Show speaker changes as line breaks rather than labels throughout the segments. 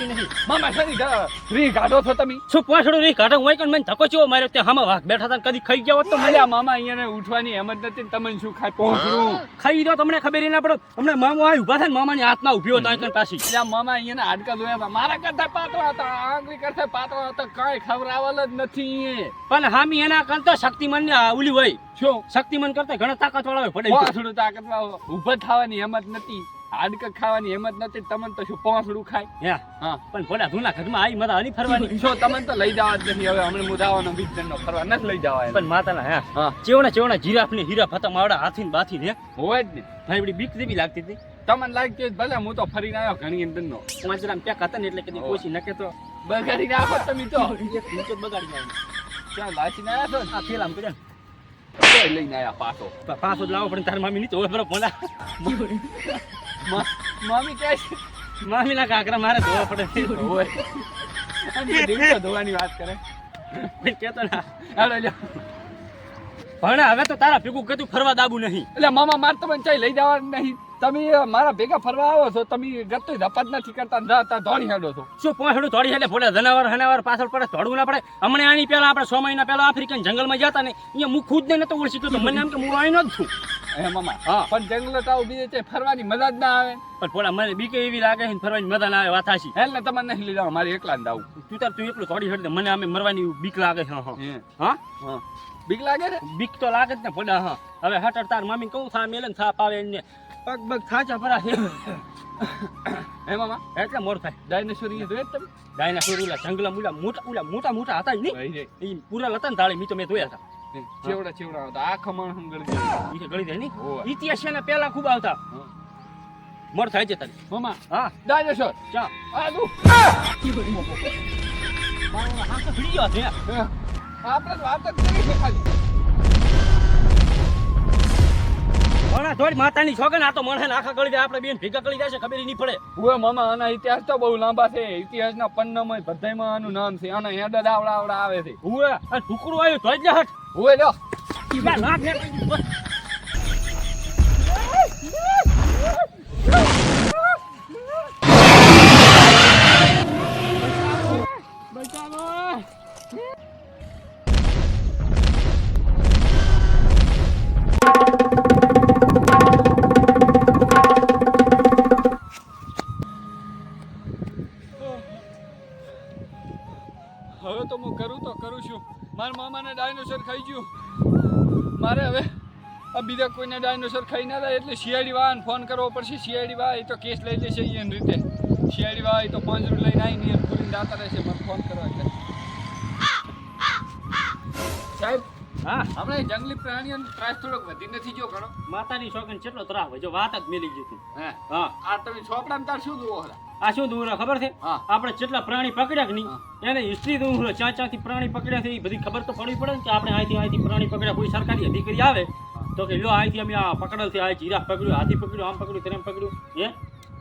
થતી નથી.
મામા શરી રી ગાડો છો તમે.
શું પાછળ રી ગાડો હોય કણ મને ધક્કો ચેવો માર્યો? તે હામાં વાઘ બેઠા હતા કદી ખાઈ ગયા હોત તો મને
મામા અહીંયા ઉઠવાની હેમત નથી તમને શું ખાય? પહોંચવું
ખાઈ દો તમને ખબર ના પડો. હમણાં મામો આવી ઊભા થાય મામાની હાથમાં ઊભી હોત આંકણ પાછી.
એટલે મામા અહીંયાના હાડકા ધોયા મારા કરતા પાતળા હતા. આંગળી કરતા પાતળા હતા. કાંઈ ખવડાવલ જ નથી
પણ હામી એના કરતા શક્તિમાન ને ઓલી હોય.
શું?
શક્તિમાન કરતા ઘણા તાકાત વાળા હોય પડે
થોડું તાકાત વાળો ઊભા થવાની હિંમત નથી. હાડકા ખાવાની હિંમત નથી તમને તો શું પોસડું ખાય?
હે
હા.
પણ ભોળા ધૂના ઘરમાં આવી મજા હની ફરવાની.
જો તમને તો લઈ જવા જ નથી હવે હમણાં મુદાવાનો જણનો ફરવા નથી લઈ જવા
પણ માતાના હે
હા.
ચેવણા ચેવણા જીરાફ ને હીરા ફતા માવડા હાથી ને બાથી ને
હોય જ ને.
ભાઈ બડી બીક જેવી લાગતી હતી.
તમને લાગતી ભલે હું તો ફરીને આવ્યો ઘણી અંદર
નો રામ પેક હતા ને એટલે કદી ઓછી નકે તો.
બગાડી નાખો તમે તો.
બગાડી નાખ્યું.
ક્યાં લાસીને આવ્યા છો
આ ફેલામ કર્યા
તોય લઈને આયા પાછો.
જ લાવો પણ તાર મામી નીચે હોય બરો ભોળા
મા- મમ્મી કહે
મામી ના કાકરા મારે ધોવા પડે.
હોય. ધોવાની વાત કરે.
કેતો ના.
હાલો લ્યો.
પણ હવે તો તારા ભેગું કદું ફરવા દાબુ નહીં.
એટલે મામા માર તમને ચાઈ લઈ જવા નહીં. તમે મારા ભેગા ફરવા આવો છો તમે ગતો ધપાત નથી કરતા જતા ધોણી હેડો છો.
શું પહોંચડું થોડી હેડે ભોળા જનાવર હનાવર પાછળ પડે ધોડવું ના પડે. હમણાં આની પહેલા આપણે સો મહિના પહેલા આફ્રિકન જંગલમાં જતા ને અહીંયા હું ખુદ ને નતો ઓળખી તો મને એમ કે હું આવીનો જ છું.
હે મામા
હા.
પણ જંગલ તાવ બીજે છે ફરવાની મજા જ ના આવે.
પણ ભોળા મને બીકે એવી લાગે છે ફરવાની મજા ના આવે વાત આશી
હે ને તમને નહીં લઈ જાવ મારે એકલા ને આવું.
તું તાર તું એકલો થોડી હેડ મને અમે મરવાની બીક લાગે છે હા.
હે.
હા?
હા. બીક લાગે ને?
બીક તો લાગે જ ને ભોડા હા. હવે હટર તાર મામી કહું થા મેલન થા પાવે ને પગ પગ ખાચા પરા છે.
હે મામા
એટલે મોર થાય.
ડાયનેસોરની જોયે તમે?
ગાયના સોર ઓલા જંગલમાં ઓલા મોટા ઓલા મોટા મોટા હતા નહીં? એ પૂરા લતા ને તાળી મી તો મેં જોયા હતા.
ચેવડા ચેવડા હતા. આખા માણસ ગળી જાય
ગળી જાય નહીં. ઇતિહાસ છે ને પહેલા ખૂબ આવતા. મોર થાય છે તારી.
મામા
હા.
ડાયનેસોર.
ચા. છે.
હે. આપણે વાત જ કરી છે ખાલી.
થોડી માતાની છોકન આ તો મને આખા ગળી દે આપણે બેન ભેગા ગળી જાય છે ખબર નહીં પડે.
ઓય મામા આના ઇતિહાસ તો બહુ લાંબા છે. ઇતિહાસના પન્નામાં બધાયમાં આનું નામ છે. આના હેડા દાવડા આવડા આવે છે.
ઓય આ ટુકડું આવ્યું તો જ હટ.
ઓય
લા, ને.
હવે તો હું કરું તો કરું છું. મારા મામાને ડાયનોસર ખાઈ ગયું. મારે હવે આ બીજા કોઈને ડાયનોસર ખાઈ ના થાય એટલે શિયાળી વાહન ફોન કરવો પડશે. શિયાળી વાળા એ તો કેસ લઈ લેશે એની રીતે. શિયાળી વાહ એ તો પાંજરું લઈને આવીને એમ પૂરીને દાતા રહેશે. મને ફોન કરવા એટલે સાહેબ
હા.
એ જંગલી પ્રાણીઓનો ત્રાસ થોડોક વધી નથી જો ઘણો.
માતાની છોકન કેટલો ત્રાસ હોય? જો વાત જ મેલી ગયું
હે.
હા.
આ તમે છોપડામાં તાર શું જુઓ હલા?
આ શું દૂર ખબર છે? આપણે જેટલા પ્રાણી પકડ્યા કે નહીં એને હિસ્ટ્રી દઉં ચા થી પ્રાણી પકડ્યા છે એ બધી ખબર તો પડવી પડે ને કે આપણે અહીંથી અહીંથી પ્રાણી પકડ્યા. કોઈ સરકારી અધિકારી આવે તો કે લો અહીંથી અમે આ પકડેલ છે આ જીરાફ પકડ્યું હાથી પકડ્યું આમ પકડ્યું તેમ પકડ્યું. હે?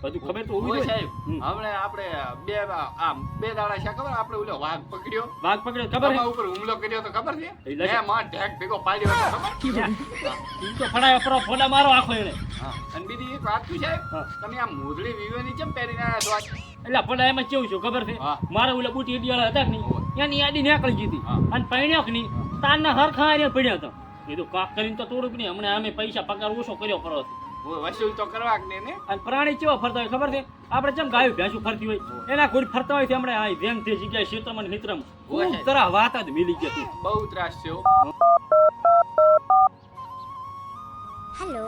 બધું ખબર તો હોવી
સાહેબ
હમ.
હમણે આપણે બે આમ બે દાડા છે ખબર? આપણે ઓલો વાઘ પકડ્યો.
વાઘ પકડ્યો ખબર
તમારા ઉપર હુમલો કર્યો તો ખબર છે?
એ લઈ-
માં ઢેક ભેગો પાડ્યો હતો ખબર?
છે ઈ તો ફડાયો પરો ફોડા મારો આખો એને
અને બીજી એક વાત શું સાહેબ તમે આ મોજડી વિવેની કેમ પહેરીને આયા છો
એટલે ફોડા એમાં કેવું છું ખબર છે? મારે ઓલા બુટી ઇડિયાળા હતા કે નહીં? એની યાદી નીકળી ગઈ હતી. અને પૈણ્યો કે નહીં? તારના હરખા પડ્યો હતો. કીધું કાક કરીને તો તોડું કે નહીં? હમણાં અમે પૈસા પગાર ઓછો કર્યો પરો
ઓય વસૂલ તો કરવા કે ને
અને પ્રાણી કેવા ફરતા હોય ખબર છે આપણે જેમ ગાયું ભેંસું ફરતી હોય એના કોઈ ફરતા હોય છે હમણાં આ વેમ તે જગ્યાએ ક્ષેત્રમાં ને મિત્રમાં
હોય.
ખૂબ તરહ વાત જ મિલી ગઈ હતી
બહુ ત્રાસ છે હો.
हेलो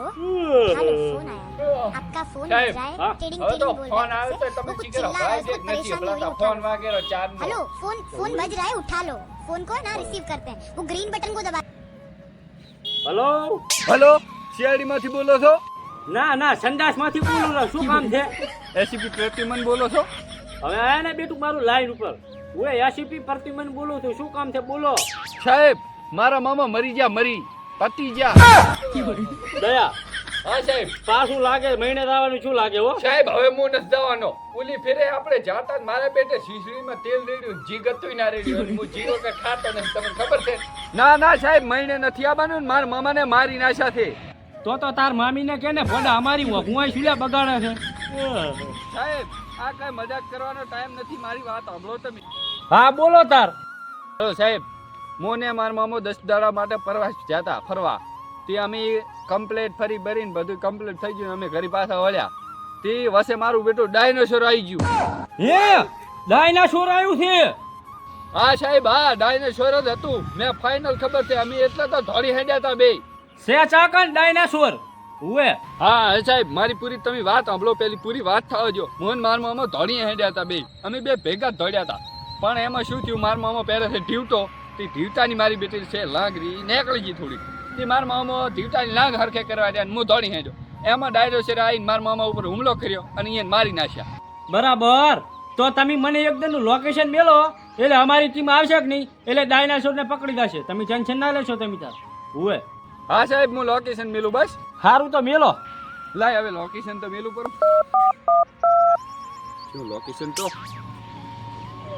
हेलो फोन आया आपका फोन
साहब,
बज रहा
हाँ,
है टेडिंग
હવે તો
टेडिंग बोल
ફોન
रहा
આવ્યો
है
તો
वो
તમે
कुछ
શીખેલો
चिल्ला रहा है
ભાઈ
उसको
જે નથી
परेशानी
પેલા
हो रही
તો ફોન
उठा
વાગેલો ચાર નો
हेलो फोन फोन बज रहा है उठा लो फोन को ना रिसीव करते हैं वो ग्रीन बटन को दबा
હલો
હેલો સીઆઈડી માંથી બોલો છો
ના ના સંડાસમાંથી બોલું. શું કામ છે?
એસીપી પ્રતિમન બોલો છો?
હવે આયા ને બેટું મારું લાઈન ઉપર. હું એસીપી પ્રતિમન બોલું છું શું કામ છે બોલો.
સાહેબ મારા મામા મરી ગયા મરી. પતી ગયા.
દયા.
હા સાહેબ.
પાછું લાગે મહિને આવવાનું શું લાગે હો?
સાહેબ હવે હું નથી જવાનો. ઓલી ફેરે આપણે જાતા જ મારા પેટે શીશડીમાં તેલ રેડ્યું જી ગતું ના રેડ્યું. હું જીરો કે ખાતો નથી તમને ખબર છે? ના ના સાહેબ મહિને નથી આવવાનું મારા મામાને મારી નાશા છે.
તો તો તાર મામીને કે ને ભોડા અમારી હું શુલ્યા બગાડે છે.
સાહેબ આ કઈ મજાક કરવાનો ટાઈમ નથી મારી વાત સાંભળો તમે.
હા બોલો તાર.
હલો સાહેબ મોને મારા મામો દસ દાડા માટે પ્રવાસ જતા ફરવા. તે અમે કમ્પ્લેટ ફરી ભરીને બધું કમ્પ્લેટ થઈ ગયું અમે ઘરે પાછા વળ્યા. તે વસે મારું બેટું ડાયનોસોર આવી ગયું.
હે? ડાયનોસોર આવ્યું છે?
હા સાહેબ હા ડાયનોસોર જ હતું. મેં ફાઇનલ ખબર છે અમે એટલે તો ધોળી હેડ્યા હતા બે.
સે ચાકન ડાયનાસોર. ઉવે
હા હા સાહેબ મારી પૂરી તમે વાત સાંભળો પેલી પૂરી વાત થવા જો. મોહન માર મામા ધોળી હેડ્યા હતા બે. અમે બે ભેગા દોડ્યા હતા. પણ એમાં શું થયું માર પહેરે છે ઢીવતો તે ઢીવતાની મારી બેટી છે લાંગરી નીકળી ગઈ થોડી તે માર મામા ઢીવતાની લાગ હરખે કરવા દે હું દોડી હેડ્યો. એમાં ડાયરોસરે આવીને મારા મામા ઉપર હુમલો કર્યો અને એને મારી નાખ્યા.
બરાબર. તો તમે મને એકદમ લોકેશન મેલો એટલે અમારી ટીમ આવશે કે નહીં? એટલે ડાયનાસોર ને પકડી જશે. તમે ટેન્શન ના લેશો તમે તાર. ઉવે
હા સાહેબ હું લોકેશન મેલું બસ.
સારું તો મેલો.
લાય હવે લોકેશન તો મેલું પર શું લોકેશન તો?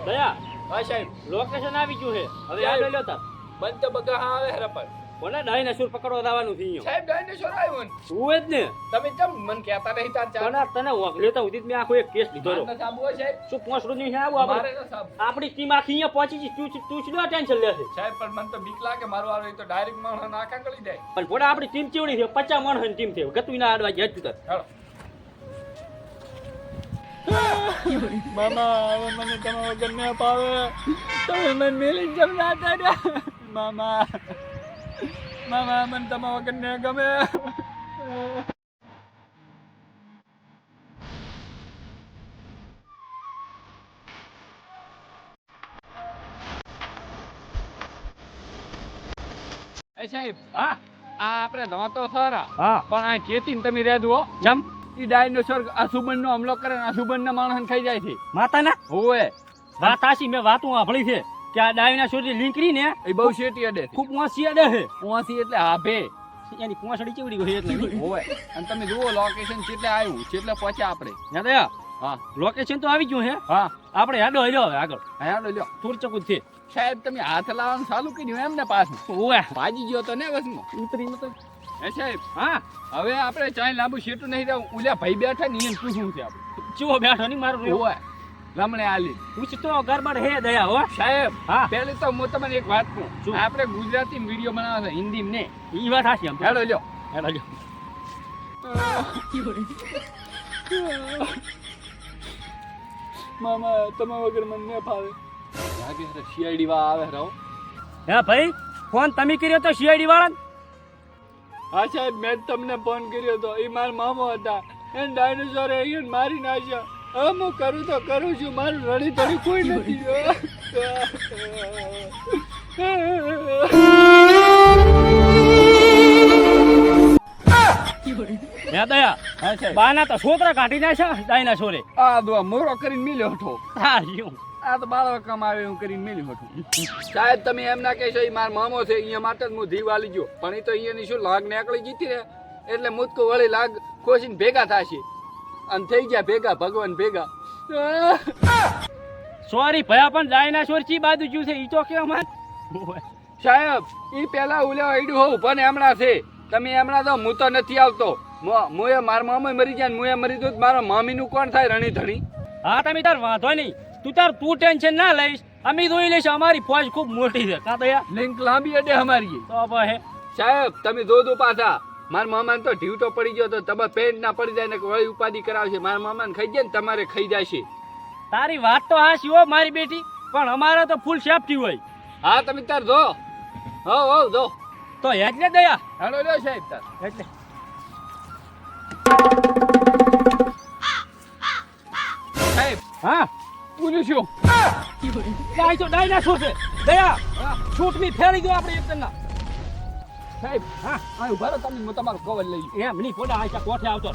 દયા
હા સાહેબ
લોકેશન આવી ગયું છે. હવે આ લ્યો તાર.
બંધ તો બધા હા આવે હરપર
કોને ડાયનાસોર પકડવા દાવાનું થઈ અહીંયા
સાહેબ ડાયનોસોર આવ્યો ને.
તું જ ને.
તમે કેમ મન કહેતા નહીં તાર ચાર?
કોના તને ઓગલે તો ઉદિત મેં આખો એક કેસ લીધો.
સાબુ સાહેબ.
શું પાંચ રોજ નહીં આવું
મારે
આપણે આપણી ટીમ આખી અહીંયા પહોંચી છે તું તું શું ટેન્શન લેશે
સાહેબ પણ મને તો બીક લાગે મારો આવે તો ડાયરેક્ટ માણસ નાકા કરી દે.
પણ ભોડા આપણી ટીમ કેવડી છે? પચાસ હન ટીમ છે. ગતું ના આડવા ગયા તું
મામા હવે મને તમારો વગર ન પાવે. તમે મને મેલી જમ ના. મામા. મામા મને તમે વગર ન ગમે. એ સાહેબ
હા
આ આપણે નહોતો ખરા
હા.
પણ આ ચેતીને તમે રહેજો હો
જમ
ઈ ડાયનોસોર આ સુબનનો હમલો કરે ને અસુબન ના માણસને ખાઈ જાય છે.
માતાના?
હોવે.
વાત આશી મેં વાતું સાંભળી છે. કે આ ડાયના ની લીંકરી ને
એ બહુ શેટી અડે
ખૂબ વાંસી અડે છે.
પોસી એટલે હાભે
એની પોંસડી ચીવડી ગઈ એટલે
હોય. અને તમે જુઓ લોકેશન કેટલે આવ્યું કેટલે પહોંચ્યા આપણે.
યાદ
હા.
લોકેશન તો આવી ગયું હે
હા.
આપણે હેડો હેડો હવે આગળ.
હેડો લ્યો
તુરચકું જ છે.
સાહેબ તમે હાથ લાવવાનું ચાલુ કર્યું એમ ને પાછું?
ઓવે.
ભાજી ગયો તો ને વસમાં?
ઉતરી તો
હે સાહેબ?
હા.
હવે આપણે ચાય લાંબુ શેટું નહીં જાવ ઉલ્યા ભાઈ બેઠા ને એને પૂછવું છે આપણે?
ચીવો બેઠો નહીં મારું રહ્યો.
લમણે આલી.
પૂછતો ગરબડ હે દયા હો.
સાહેબ
હા.
પહેલી તો હું તમને એક વાત કહું? આપણે ગુજરાતી વીડિયો બનાવે છે હિન્દી ને.
ઈ વાત હાચી આમ.
હેડો લ્યો.
હેડો લ્યો.
મામા તમે વગર મને ન ફાવે. લાગે છે સીઆઈડી વા આવે રહો
હે. ભાઈ ફોન તમે કર્યો તો સીઆઈડી વાળા
હા સાહેબ મેં તમને ફોન કર્યો તો. એ મારા મામો હતા. એને ડાયનોસોર એ મારી નાખ્યા. હવે હું કરું તો કરું છું મારું રડી તડી કોઈ નથી
હે. બાના તો છોકરા કાઢી નાખ્યા ડાયનાસોરે
આ દો મોરો કરીને મિલ્યો હતો.
હા યુ
આ તો બાળક કમાવે હું કરીને મિલ્યો હતો. સાહેબ તમે એમ ના કહેશો એ મારો મામો છે અહીંયા માટે હું આલી ગયો. પણ એ તો અહીંયાની શું લાગ નીકળી જીતી ને? એટલે મુદકો વળી લાગ ખોસીને ભેગા થશે. અને થઈ ગયા ભેગા ભગવાન ભેગા.
સોરી ભયા પણ ડાયનાસોર ચી બાજુ જ્યું છે? ઈ તો કે અમાર
સાહેબ ઈ પેલા ઉલ્યો આઈડું હોઉં પણ હમણાં છે. તમે હમણાં તો હું તો નથી આવતો. હું એ મારા મામા મરી ગયા ને હું એ મરી દઉં મારા મામીનું કોણ થાય રણી ધણી
હા તમે તાર વાંધો નહીં. તું તાર તું ટેન્શન ના લઈશ. અમે જોઈ લઈશ અમારી ફોજ ખૂબ મોટી છે. કાં દયા
લિંક લાંબી અડે અમારી.
તો
સાહેબ તમે જોજો પાછા. મારા મામાને તો ઢીવટો પડી ગયો તો તમે પેન્ટ ના પડી જાય ને વળી ઉપાધિ કરાવશે. મારા મામાને ખાઈ જાય ને તમારે ખાઈ જશે.
તારી વાત તો હાસી હો મારી બેટી પણ અમારે તો ફૂલ સેફટી હોય.
હા તમે તાર જો. હો હો જો.
તો એટલે દયા.
હેલો લ્યો સાહેબ તાર.
એટલે
સાહેબ
હા?
બોલું છું.
ડાયનાસોર છે. દયા છૂટની ફેરી દો આપણે એકદમ ના
સાહેબ,
હા
હા, ઊભા રહો તમે, હું તમારું કવર લઈ
એમ નહીં પોડા આ કોઠે આવતો?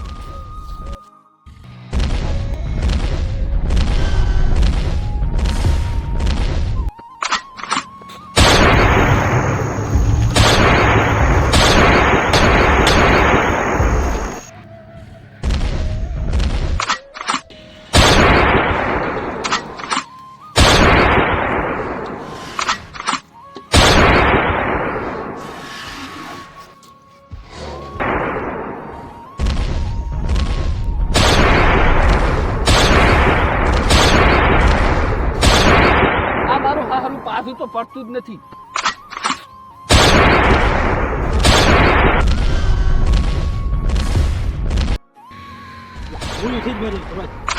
પડતું જ નથી.
ભૂલી થઈ જ મારી